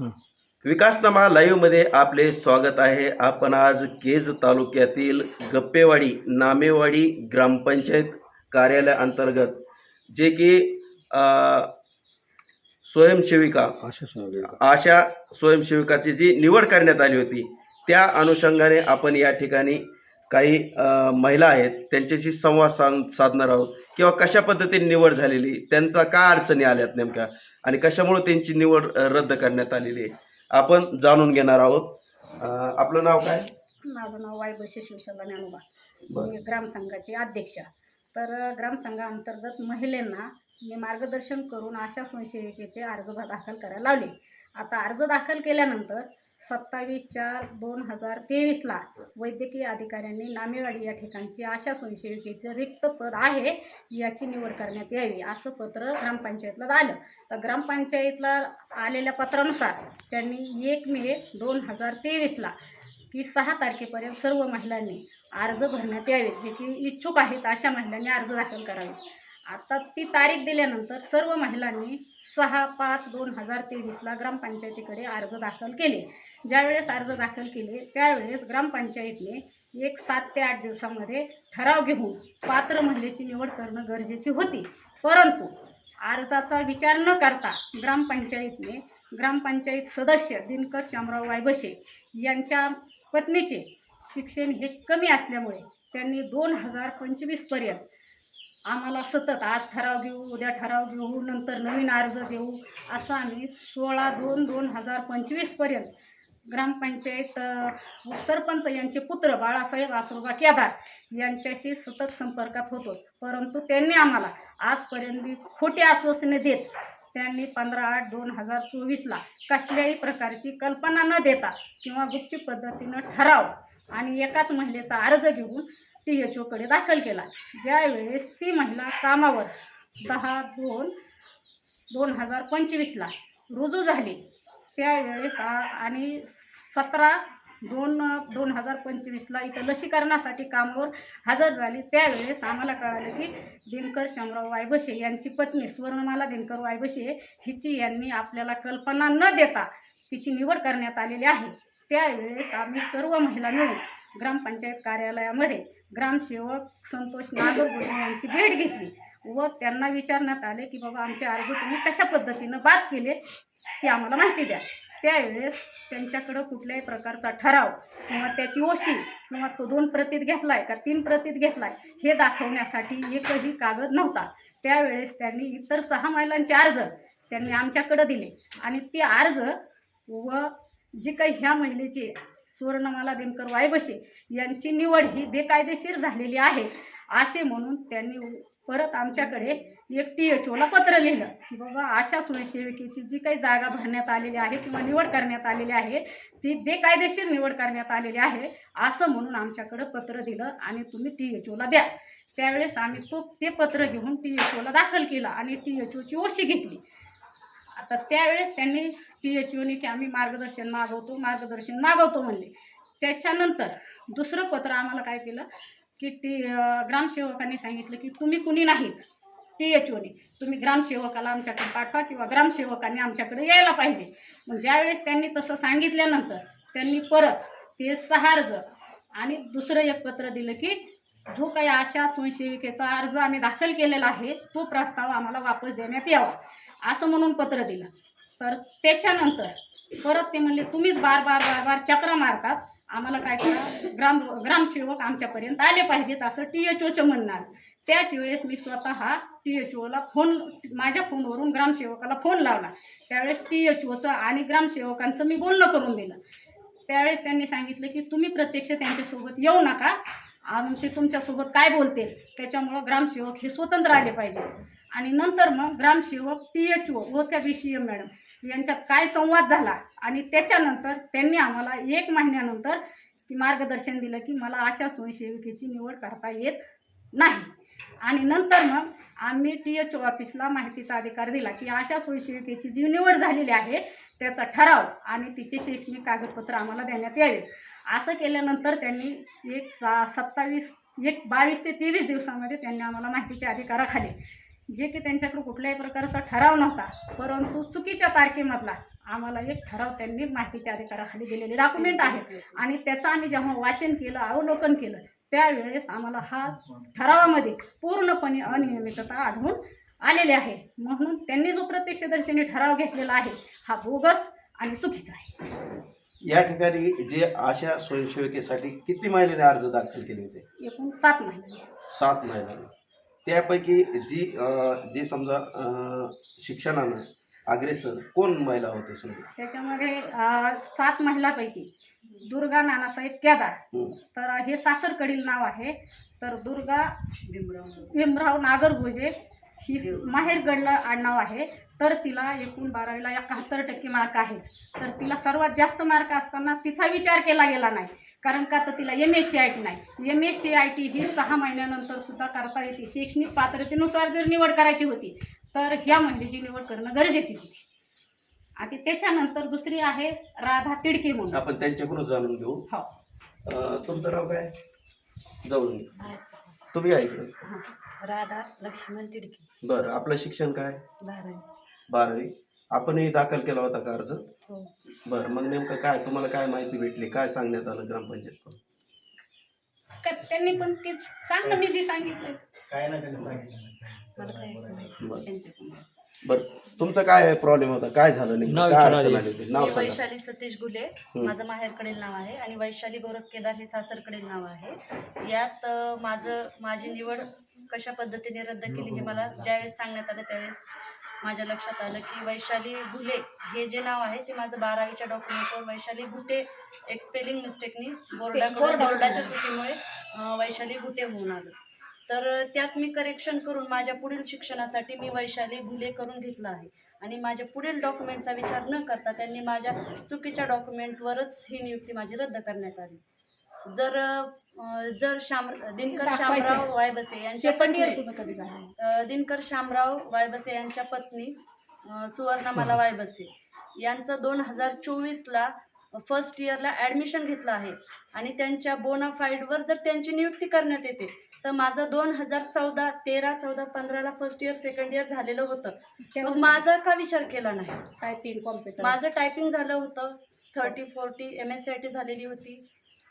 विकासनामा लाईव्हमध्ये आपले स्वागत आहे. आपण आज केज तालुक्यातील गप्पेवाडी नामेवाडी ग्रामपंचायत कार्यालय अंतर्गत जे की स्वयंसेविका. आशा स्वयंसेविकाची जी निवड करण्यात आली होती त्या अनुषंगाने आपण या ठिकाणी काही महिला आहेत त्यांच्याशी संवाद साध साधणार आहोत किंवा कशा पद्धतीने निवड झालेली त्यांचा काय अडचणी आल्यात नेमक्या आणि कशामुळे त्यांची निवड रद्द करण्यात आलेली आहे आपण जाणून घेणार आहोत. अ, आपलं नाव काय? माझं नाव वायबशी शिवशाला ज्ञानोबा. बरं. मी ग्रामसंघाची अध्यक्षा. तर अ, ग्रामसंघाअंतर्गत महिलांना मी मार्गदर्शन करून आशा स्वयंसेविकेचे अर्ज दाखल करायला लावले. आता अर्ज दाखल केल्यानंतर सत्तावीस चार दोन हजार तेवीसला वैद्यकीय अधिकाऱ्यांनी नामेवाडी या ठिकाणची आशा स्वयंसेविकेचं रिक्त पद आहे याची निवड करण्यात यावी असं पत्र ग्रामपंचायतला आलं. तर ग्रामपंचायतला आलेल्या पत्रानुसार त्यांनी एक मे दोन हजार तेवीसला की सहा तारखेपर्यंत सर्व महिलांनी अर्ज भरण्यात यावेत जे की इच्छुक आहेत अशा महिलांनी अर्ज दाखल करावे. आता ती तारीख दिल्यानंतर सर्व महिलांनी सहा पाच दोन हजार तेवीसला ग्रामपंचायतीकडे अर्ज दाखल केले. ज्यावेळेस अर्ज दाखल केले त्यावेळेस ग्रामपंचायतने एक सात ते आठ दिवसामध्ये ठराव घेऊन पात्र महिलेची निवड करणं गरजेची होती. परंतु अर्जाचा विचार न करता ग्रामपंचायतने ग्रामपंचायत सदस्य दिनकर शामराव वायबशे यांच्या पत्नीचे शिक्षण हे कमी असल्यामुळे त्यांनी दोन हजार पंचवीसपर्यंत आम्हाला सतत आज ठराव घेऊ उद्या ठराव घेऊ नंतर नवीन अर्ज देऊ असं आम्ही सोळा दोन दोन हजार पंचवीसपर्यंत ग्रामपंचायत सरपंच यांचे पुत्र बाळासाहेब आसरोबा केदार यांच्याशी सतत संपर्कात होतो. परंतु त्यांनी आम्हाला आजपर्यंत खोटी आश्वासने देत त्यांनी पंधरा आठ दोन हजार चोवीसला कसल्याही प्रकारची कल्पना न देता किंवा गुपचूप पद्धतीनं ठराव आणि एकाच महिलेचा अर्ज घेऊन टी एच ओकडे दाखल केला. ज्यावेळेस ती महिला कामावर दहा दोन दोन हजार पंचवीसला रुजू झाली. त्यावेळेस आणि सतरा दोन दोन हजार पंचवीसला इथं लसीकरणासाठी कामावर हजर झाली. त्यावेळेस आम्हाला कळालं की दिनकर शंभराव वायबशे यांची पत्नी स्वर्णमाला दिनकर वायबशे हिची यांनी आपल्याला कल्पना न देता तिची निवड करण्यात आलेली आहे. त्यावेळेस आम्ही सर्व महिला मिळून ग्रामपंचायत कार्यालयामध्ये ग्रामसेवक संतोष नागरगोटे यांची भेट घेतली व त्यांना विचारण्यात आले की बाबा आमचे अर्ज तुम्ही कशा पद्धतीनं बाद केले? ती आम्हाला माहिती द्या. त्यावेळेस त्यांच्याकडं कुठल्याही प्रकारचा ठराव किंवा त्याची ओशी किंवा तो दोन प्रतीत घेतला आहे का तीन प्रतीत घेतला आहे हे दाखवण्यासाठी एकही कागद नव्हता. त्यावेळेस त्यांनी इतर सहा महिलांचे अर्ज त्यांनी आमच्याकडं दिले. आणि ते अर्ज व जी काही ह्या महिलेची सुवर्णमाला दिनकर वायबशे यांची निवड ही बेकायदेशीर झालेली आहे असे म्हणून त्यांनी परत आमच्याकडे एक टी एच ओला पत्र लिहिलं की बाबा अशा स्वयंसेविकेची जी काही जागा भरण्यात आलेली आहे किंवा निवड करण्यात आलेली आहे ती बेकायदेशीर निवड करण्यात आलेली आहे असं म्हणून आमच्याकडं पत्र दिलं आणि तुम्ही टी एच ओला द्या. त्यावेळेस आम्ही तो ते पत्र घेऊन टी एच ओला दाखल केलं आणि टी एच ओची ओशी घेतली. आता त्यावेळेस त्यांनी टी एच ओने की आम्ही मार्गदर्शन मागवतो मार्गदर्शन मागवतो म्हणले. त्याच्यानंतर दुसरं पत्र आम्हाला काय केलं की टी ग्रामसेवकांनी सांगितलं की तुम्ही कुणी नाहीत. टी एच ओने तुम्ही ग्रामसेवकाला आमच्याकडे पाठवा किंवा ग्रामसेवकांनी आमच्याकडे यायला पाहिजे. मग ज्यावेळेस त्यांनी तसं सांगितल्यानंतर त्यांनी परत ते सहा अर्ज आणि दुसरं एक पत्र दिलं की जो काही आशा स्वयंसेविकेचा अर्ज आम्ही दाखल केलेला आहे तो प्रस्ताव आम्हाला वापस देण्यात यावा. असं म्हणून पत्र दिलं. तर त्याच्यानंतर परत ते म्हणले तुम्हीच बार बार बार बार चक्र मारतात. आम्हाला काय करा ग्राम ग्रामसेवक आमच्यापर्यंत आले पाहिजेत असं टी एच ओचं म्हणणार त्याच वेळेस मी स्वतः टी एच ओला फोन माझ्या फोनवरून ग्रामसेवकाला फोन लावला. त्यावेळेस टी एच ओचं आणि ग्रामसेवकांचं मी बोलणं करून दिलं. त्यावेळेस त्यांनी सांगितलं की तुम्ही प्रत्यक्ष त्यांच्यासोबत येऊ नका. आणि ते तुमच्यासोबत काय बोलतील त्याच्यामुळं ग्रामसेवक हे स्वतंत्र आले पाहिजेत आणि नंतर मग ग्रामसेवक टी एच ओ व त्या बी सी एम मॅडम यांच्यात काय संवाद झाला आणि त्याच्यानंतर त्यांनी आम्हाला एक महिन्यानंतर की मार्गदर्शन दिलं की मला अशा स्वयंसेविकेची निवड करता येत नाही. आणि नंतर मग आम्ही टी एच ओ ऑफिसला माहितीचा अधिकार दिला की अशा सोयीशिविकेची जी निवड झालेली आहे त्याचा ठराव आणि तिचे शैक्षणिक कागदपत्र आम्हाला देण्यात यावे. असं केल्यानंतर त्यांनी एक सा सत्तावीस एक बावीस ते तेवीस दिवसामध्ये त्यांनी आम्हाला माहितीच्या अधिकाराखाली जे की त्यांच्याकडे कुठल्याही प्रकारचा ठराव नव्हता परंतु चुकीच्या तारखेमधला आम्हाला एक ठराव त्यांनी माहितीच्या अधिकाराखाली दिलेले डॉक्युमेंट आहेत आणि त्याचं आम्ही जेव्हा वाचन केलं अवलोकन केलं त्यावेळेस आम्हाला हा ठरावामध्ये पूर्णपणे अनियमितता आढळून आलेली आहे. म्हणून त्यांनी जो प्रत्यक्षदर्शनी ठराव घेतलेला आहे हा बोगस आणि चुकीचा आहे. या ठिकाणी जे आशा स्वयंसेविकेसाठी किती महिन्याने अर्ज दाखल केले होते? एकूण सात महिने. सात महिन्याने त्यापैकी जी जी समजा शिक्षणानं अग्रेसर कोण महिला होते समजा? त्याच्यामध्ये सात महिलापैकी दुर्गा नानासाहेब केदार. हं. तर हे सासरकडील नाव आहे. तर दुर्गा भीमराव नागरभोजे ही माहेरगडला आडनाव आहे. तर तिला एकूण बारावीला एकाहत्तर टक्के मार्क आहेत. तर तिला सर्वात जास्त मार्क असताना तिचा विचार केला गेला नाही. कारण का? तर तिला M S C I T नाही. M S C I T ही सहा महिन्यानंतर सुद्धा करता येते. शैक्षणिक पात्रतेनुसार जर निवड करायची होती तर ह्या महिलेची निवड करणं गरजेची होती. आणि त्याच्यानंतर दुसरी आहे राधा तिडके म्हणून. आपण त्यांच्याकडून जाणून घेऊ. हो. अं, तुमचं नाव काय? जाऊन तुम्ही आहे इकडं. राधा लक्ष्मण तिडकी. बरं आपलं शिक्षण काय? बारावी. बारावी. आपणही दाखल केला होता का अर्ज? हो. बरं मग नेमकं काय तुम्हाला काय माहिती भेटली? काय सांगण्यात आलं ग्रामपंचायत का त्यांनी पण तेच सांग ना मी जी सांगितलं. मला काय माहिती बरं. त्यांच्याकडून. बरं तुमचं काय प्रॉब्लेम होता? काय झालं नेमकं? नाव काय विचारा अडचण आधी. आली होती? नाव मी सांगा. वैशाली सतीश घुले माझं माहेरकडील नाव आहे आणि वैशाली गोरख केदार हे सासरकडील नाव आहे. यात अ, माझं माझी निवड कशा पद्धतीने रद्द केली हे मला ज्यावेळेस सांगण्यात आलं त्यावेळेस माझ्या लक्षात आलं की वैशाली घुले हे जे नाव आहे ते माझं बारावीच्या डॉक्युमेंटवर वैशाली घुटे एक्सपेलिंग मिस्टेकनी बोर्डाकडून बोर्डाकडून. बोर्डाच्या चुकीमुळे अ, वैशाली घुटे होऊन आलं. तर त्यात मी करेक्शन करून माझ्या पुढील शिक्षणासाठी मी वैशाली घुले करून घेतलं आहे. आणि माझ्या पुढील डॉक्युमेंटचा विचार न करता त्यांनी माझ्या चुकीच्या डॉक्युमेंटवरच ही नियुक्ती माझी रद्द करण्यात आली. जर जर शाम दिनकर. शामराव वायबसे यांच्या पत्नी दिनकर शामराव वायबसे यांच्या पत्नी सुवर्णामाला वायबसे यांचं दोन हजार चोवीसला फर्स्ट इयरला ॲडमिशन घेतलं आहे. आणि त्यांच्या बोनाफाईडवर जर त्यांची नियुक्ती करण्यात येते तर माझं दोन हजार चौदा तेरा चौदा पंधराला फर्स्ट इयर सेकंड इयर झालेलं होतं. मग माझा का विचार केला नाही? टायपिंग कॉम्प्युटर माझं टायपिंग झालं होतं. Thirty forty M S C I T झालेली होती.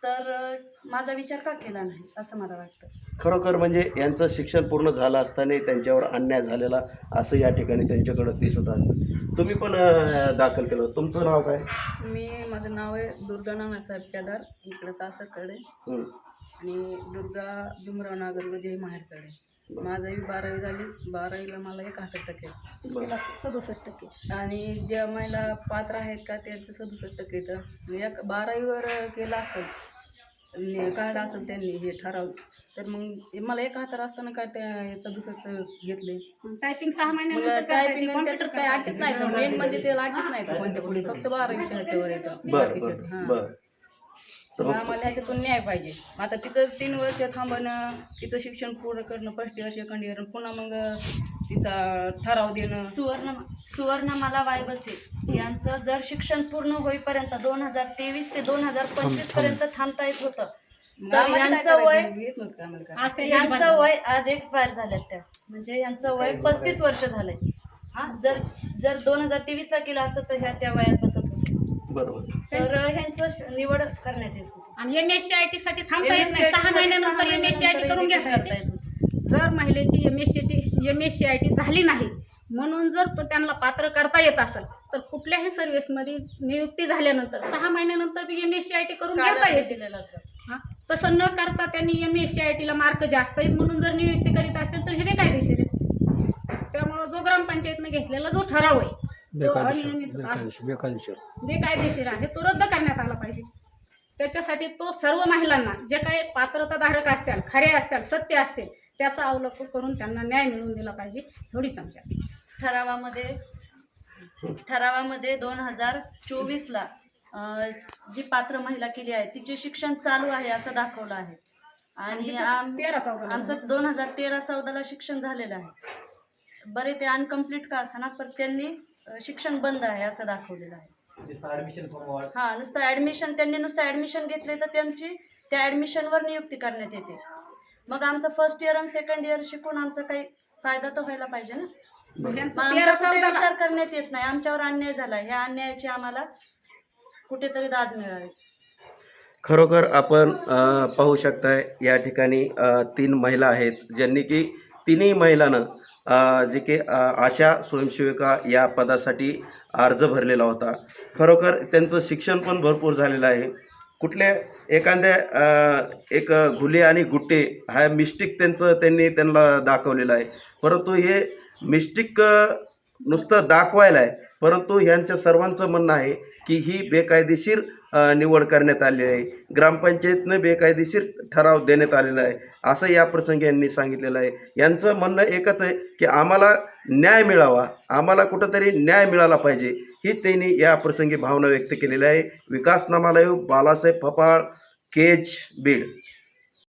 तर माझा विचार का केला नाही असं मला वाटतं. खरोखर म्हणजे यांचं शिक्षण पूर्ण झालं असताना त्यांच्यावर अन्याय झालेला असं या ठिकाणी त्यांच्याकडं दिसत असतं. तुम्ही पण अं, दाखल केलं. होतं. तुमचं नाव काय? मी माझं नाव आहे दुर्गा नानासाहेब केदार इकडं सासरकडे. हं. आणि दुर्गा भीमराव नागरगोजे माहेरकडे. माझाही बारावी झाली. बारावीला मला एकाहत्तर टक्के. बरं. सदुसष्ट टक्के. आणि ज्या महिला पात्र आहेत का त्यांचं सदुसष्ट टक्के येतं एक बारावीवर केलं असेल. काढलं असेल त्यांनी हे ठराव तर मग मला एकाहत्तर असताना काय ते सदुसष्ट घेतले टायपिंग सहा मग महिन्यानंतर टायपिंग येते, त्याच्यात करता अटच नाही तर मेन म्हणजे त्याला अटच नाही तर कोणत्या पुढे फक्त बारावीच्या ह्याच्यावर येतं बरं हां. तर मग मग आम्हाला ह्याच्यातून न्याय पाहिजे. आता तिचं तीन वर्ष थांबणं तिचं शिक्षण पूर्ण करणं फर्स्ट इयर सेकंड इयर पुन्हा मग तिचा ठराव देणं. सुवर्ण सुवर्णमाला वायबसे यांचं जर शिक्षण पूर्ण होईपर्यंत दोन हजार तेवीस ते दोन हजार पंचवीसपर्यंत थांबता येत होतं. तर यांचं वय यांचं वय आज एक्सपायर झाल्यात त्या. म्हणजे यांचं वय पस्तीस वर्ष झालंय. हा जर जर दोन हजार तेवीस ला केलं असतं तर ह्या त्या वयात बसत होते. बरोबर. तर ह्यांचं निवड करण्यात येत होती. आणि M S C I T साठी थांबता येत नाही. सहा महिन्यानंतर सहा M S C I T करून घेता येत होती. जर महिलेची M S C T M S C I T झाली नाही म्हणून जर तो त्यांना पात्र करता येत असेल तर कुठल्याही सर्व्हिसमध्ये नियुक्ती झाल्यानंतर सहा महिन्यानंतर B M S C I T करून घेता येते. हा? तसं न करता त्यांनी एम एस सी आय टीला मार्क जास्त आहेत म्हणून जर नियुक्ती करीत असतील तर हे बेकायदेशीर आहे त्यामुळं जो ग्रामपंचायतनं घेतलेला जो ठराव आहे तो बेकायदेशीर अनियमित बेकायदेशीर आहे. तो रद्द करण्यात आला पाहिजे. त्याच्यासाठी तो सर्व महिलांना जे काही पात्रताधारक असतील खरे असतील सत्य असतील त्याचा अवलोकन करून त्यांना न्याय मिळवून दिला पाहिजे एवढीच आमची अपेक्षा. ठरावामध्ये ठरावामध्ये दोन हजार चोवीसला जी पात्र महिला केली आहे तिचे शिक्षण चालू आहे असं दाखवलं आहे. आणि आमचं दोन हजार तेरा चौदाला शिक्षण झालेलं आहे. बरे ते अनकम्प्लीट का ना पण त्यांनी शिक्षण बंद आहे असं दाखवलेलं आहे. हा नुसतं ऍडमिशन त्यांनी नुसतं ऍडमिशन घेतले तर त्यांची त्या ऍडमिशनवर नियुक्ती करण्यात येते. मग आमचं फर्स्ट इयर आणि सेकंड इयर शिकून आमचा काही फायदा तर व्हायला पाहिजे ना? मग आमचा कुठे विचार करण्यात येत नाही. आमच्यावर अन्याय झाला. ह्या अन्यायाची आम्हाला कुठेतरी दाद मिळावी. खरोखर आपण अ, पाहू शकताय या ठिकाणी अ, तीन महिला आहेत ज्यांनी की तिन्ही महिलानं अ, जे की अ, आशा स्वयंसेविका या पदासाठी अर्ज भरलेला होता. खरोखर त्यांचं शिक्षण पण भरपूर झालेलं आहे. कुठल्या एखाद्या एक घुले आणि गुट्टे हा मिस्टिक त्यांचं त्यांनी त्यांना दाखवलेलं आहे. परंतु हे मिस्टिक नुसतं दाखवायला आहे परंतु ह्यांच्या सर्वांचं म्हणणं आहे की ही बेकायदेशीर निवड करण्यात आलेली आहे. ग्रामपंचायतनं बेकायदेशीर ठराव देण्यात आलेला आहे. असं या प्रसंगी यांनी सांगितलेलं आहे. यांचं म्हणणं एकच आहे की आम्हाला न्याय मिळावा. आम्हाला कुठंतरी न्याय मिळाला पाहिजे. ही त्यांनी या प्रसंगी भावना व्यक्त केलेली आहे. विकास नामालय बालासाहेब फपाळ केज बीड.